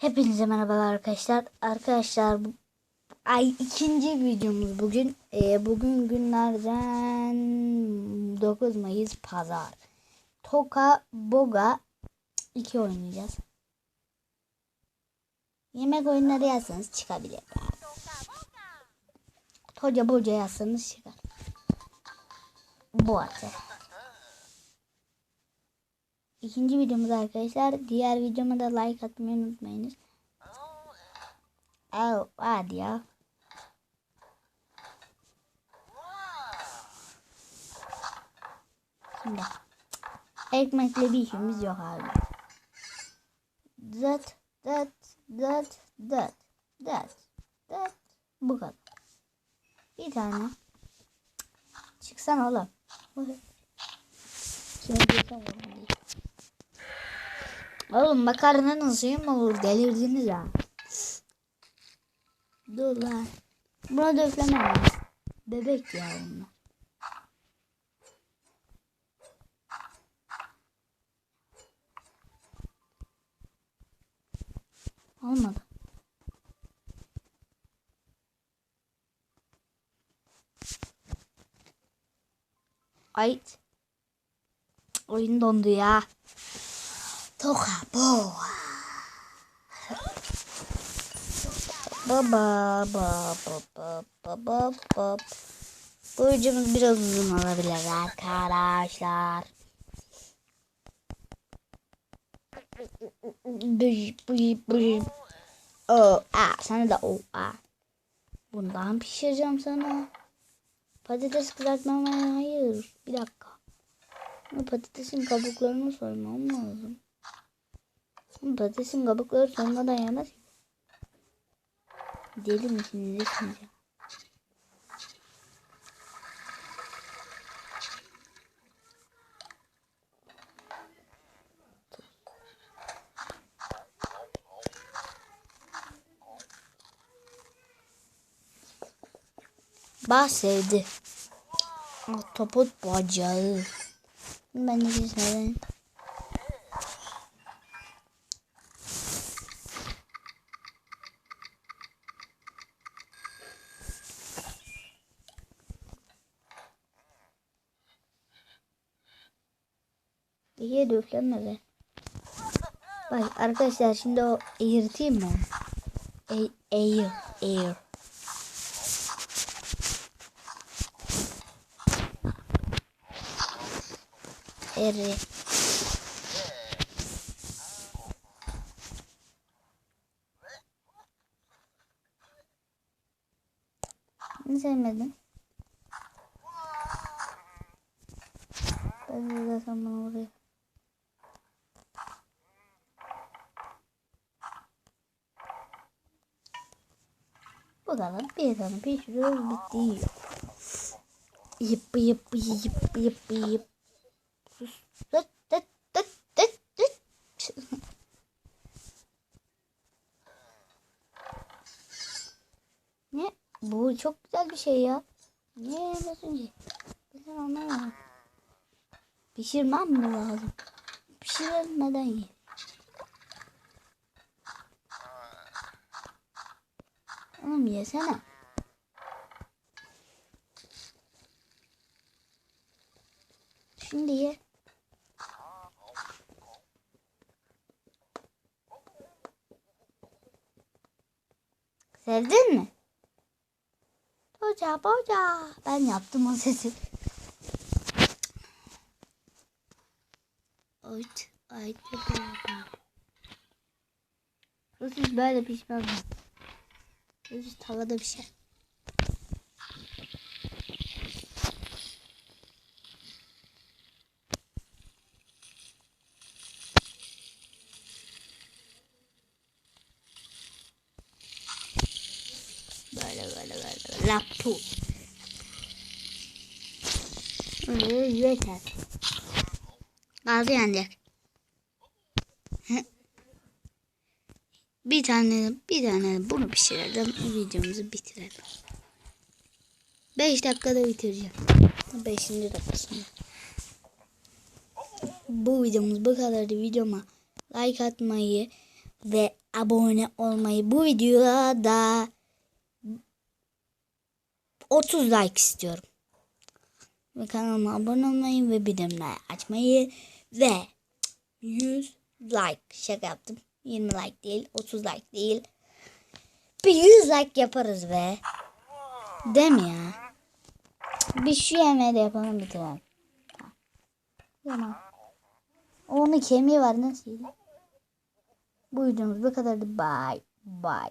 Hepinize merhabalar arkadaşlar. Arkadaşlar bu ay ikinci videomuz bugün. Ee, bugün günlerden 9 Mayıs Pazar. Toka Boga 2 oynayacağız. Yemek oyunları yazsanız çıkabilir. Toca Boca yazsanız çıkar. Bu arada. İkinci videomuz arkadaşlar. Diğer videoma da like atmayı unutmayınız. Oh, hadi ya. Şimdi ekmekle bir işimiz yok abi. That, that, that, that, that, that. Bu kadar. Bir tane. Çıksana oğlum. Şimdi çıksana oğlum. Oğlum makarnanın suyu mu olur? Delirdiniz ha. Dur lan. Buna da. Bebek ya onlar. Olmadı. Ay. Oyun dondu ya. Toka boğa. Baba baba baba baba. Bu videomuz biraz uzun olabilir arkadaşlar. Bıy bıy bıy. O a sana da o a. Bundan pişireceğim sana. Patates kızartmama hayır. Bir dakika. Patatesin kabuklarını soymam lazım. Patatesin kabukları yemez. ki. Deli misiniz nesiniz ya? Bah sevdi. Ahtapot bacağı. Ben de bir İyi de üflenmedi. Bak arkadaşlar şimdi o eğirteyim mi? E eğir, eğir. Eri. Ne sevmedin? Ben de sen bana buraya. Bu kadar bir tane pişiriyoruz bitti. Yıp yıp yıp yıp yıp. Sus. Dıt dıt dıt dıt dıt. Ne? Bu çok güzel bir şey ya. Niye yemiyorsun ki? Ben anlamadım. Pişirmem mi lazım? Pişirilmeden ye. Oğlum yesene. Şimdi ye. Sevdin mi? Boca boca. Ben yaptım o sesi. Ayt ayt. Sosis böyle pişmez mi? Sosis tavada pişer. Böyle böyle böyle. Lapu. Öyle yeter. Bazı yenecek. Bir tane bir tane bunu pişirelim. Videomuzu bitirelim. 5 dakikada bitireceğim. 5. dakikasında. Bu videomuz bu kadardı. Videoma like atmayı, ve abone olmayı bu videoya da 30 like istiyorum. Ve kanalıma abone olmayı ve bildirimleri açmayı ve 100 like şaka yaptım. 20 like değil 30 like değil. Bir 100 like yaparız be. Değil mi ya? Bir şu yemeği de yapalım bitirelim. Tamam. Onun kemiği var nasıl? Bu videomuz bu kadardı. Bye. Bye.